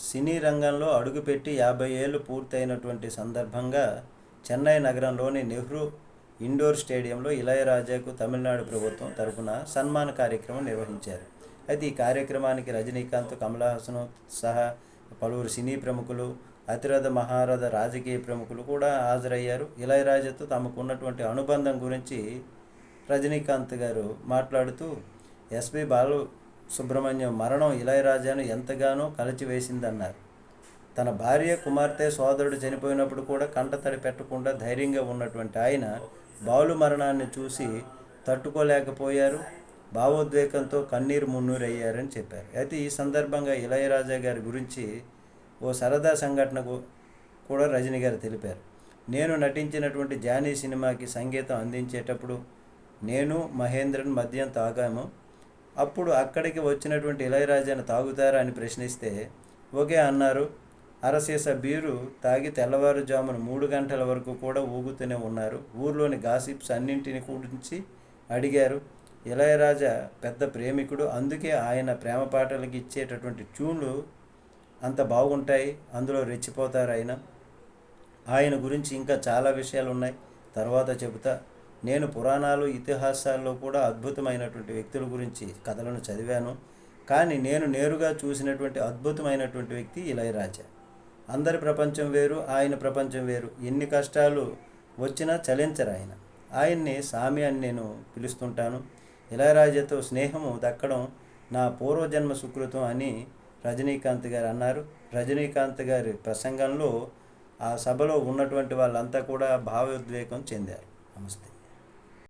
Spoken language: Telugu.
సినీ రంగంలో అడుగుపెట్టి యాభై ఏళ్ళు పూర్తయినటువంటి సందర్భంగా చెన్నై నగరంలోని నెహ్రూ ఇండోర్ స్టేడియంలో ఇళయరాజాకు తమిళనాడు ప్రభుత్వం తరపున సన్మాన కార్యక్రమం నిర్వహించారు. అయితే ఈ కార్యక్రమానికి రజనీకాంత్ కమలహాసన్ సహా పలువురు సినీ ప్రముఖులు అతిరథ మహారథ రాజకీయ ప్రముఖులు కూడా హాజరయ్యారు. ఇళయరాజాతో తమకు ఉన్నటువంటి అనుబంధం గురించి రజనీకాంత్ గారు మాట్లాడుతూ ఎస్పి బాలు సుబ్రహ్మణ్యం మరణం ఇళయరాజాను ఎంతగానో కలచివేసిందన్నారు. తన భార్య కుమార్తె సోదరుడు చనిపోయినప్పుడు కూడా కంటతడి పెట్టకుండా ధైర్యంగా ఉన్నటువంటి ఆయన బాలు మరణాన్ని చూసి తట్టుకోలేకపోయారు. భావోద్వేగంతో కన్నీరు మున్నూరయ్యారని చెప్పారు. అయితే ఈ సందర్భంగా ఇళయరాజా గారి గురించి ఓ సరదా సంఘటనకు కూడా రజనీ గారు తెలిపారు. నేను నటించినటువంటి జానీ సినిమాకి సంగీతం అందించేటప్పుడు నేను మహేంద్రన్ మద్యం తాగాము. అప్పుడు అక్కడికి వచ్చినటువంటి ఇళయరాజాను తాగుతారా అని ప్రశ్నిస్తే ఓకే అన్నారు. అరసీస బీరు తాగి తెల్లవారుజామున మూడు గంటల వరకు కూడా ఊగుతూనే ఉన్నారు. ఊర్లోని గాసిప్స్ అన్నింటిని గురించి అడిగారు. ఇళయరాజా పెద్ద ప్రేమికుడు అందుకే ఆయన ప్రేమ పాటలకి ఇచ్చేటటువంటి ట్యూన్లు అంత బాగుంటాయి అందులో రెచ్చిపోతారు ఆయన. ఆయన గురించి ఇంకా చాలా విషయాలు ఉన్నాయి తర్వాత చెబుతా నేను పురాణాలు ఇతిహాసాల్లో కూడా అద్భుతమైనటువంటి వ్యక్తుల గురించి కథలను చదివాను. కానీ నేను నేరుగా చూసినటువంటి అద్భుతమైనటువంటి వ్యక్తి ఇళయరాజా. అందరి ప్రపంచం వేరు ఆయన ప్రపంచం వేరు. ఎన్ని కష్టాలు వచ్చినా చలించరు ఆయన. ఆయన్ని సామి అని నేను పిలుస్తుంటాను. ఇళయరాజాతో స్నేహము దక్కడం నా పూర్వజన్మ సుకృతం అని రజనీకాంత్ గారు అన్నారు. రజనీకాంత్ గారి ప్రసంగంలో ఆ సభలో ఉన్నటువంటి వాళ్ళంతా కూడా భావోద్వేగం చెందారు. నమస్తే.